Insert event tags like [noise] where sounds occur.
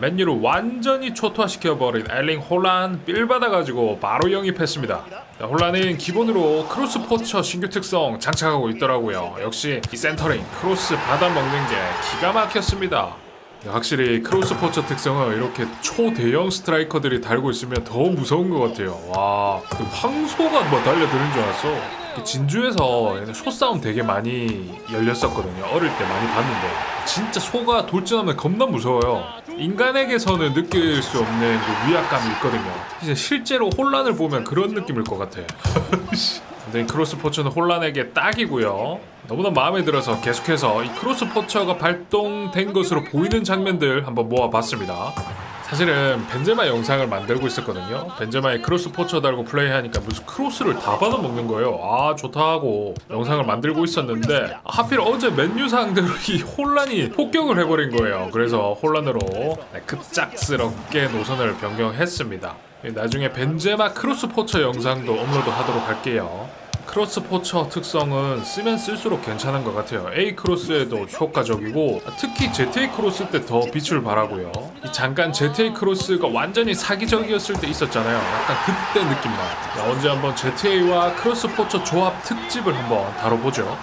맨유를 완전히 초토화시켜버린 엘링 홀란 삘 받아가지고 바로 영입했습니다. 자, 홀란은 기본으로 크로스 포처 신규 특성 장착하고 있더라고요. 역시 이 센터링 크로스 받아먹는 게 기가 막혔습니다. 확실히 크로스 포처 특성은 이렇게 초대형 스트라이커들이 달고 있으면 더 무서운 것 같아요. 와, 그 황소가 뭐 달려드는 줄 알았어. 그 진주에서 얘네 소싸움 되게 많이 열렸었거든요. 어릴 때 많이 봤는데 진짜 소가 돌진하면 겁나 무서워요. 인간에게서는 느낄 수 없는 그 위압감이 있거든요. 이제 실제로 혼란을 보면 그런 느낌일 것 같아. 근데 [laughs] 이 크로스 포처는 혼란에게 딱이고요. 너무나 마음에 들어서 계속해서 이 크로스 포처가 발동된 것으로 보이는 장면들 한번 모아봤습니다. 사실은 벤제마 영상을 만들고 있었거든요. 벤제마의 크로스 포처 달고 플레이하니까 무슨 크로스를 다 받아먹는 거예요. 아 좋다 하고 영상을 만들고 있었는데 하필 어제 맨유 상대로 이 혼란이 폭격을 해버린 거예요. 그래서 혼란으로 네, 급작스럽게 노선을 변경했습니다. 나중에 벤제마 크로스 포처 영상도 업로드하도록 할게요. 크로스 포처 특성은 쓰면 쓸수록 괜찮은 것 같아요. A 크로스에도 효과적이고 특히 ZA 크로스 때 더 빛을 발하고요. 이 잠깐 ZA 크로스가 완전히 사기적이었을 때 있었잖아요. 약간 그때 느낌. 자, 언제 한번 ZA와 크로스 포처 조합 특집을 한번 다뤄보죠.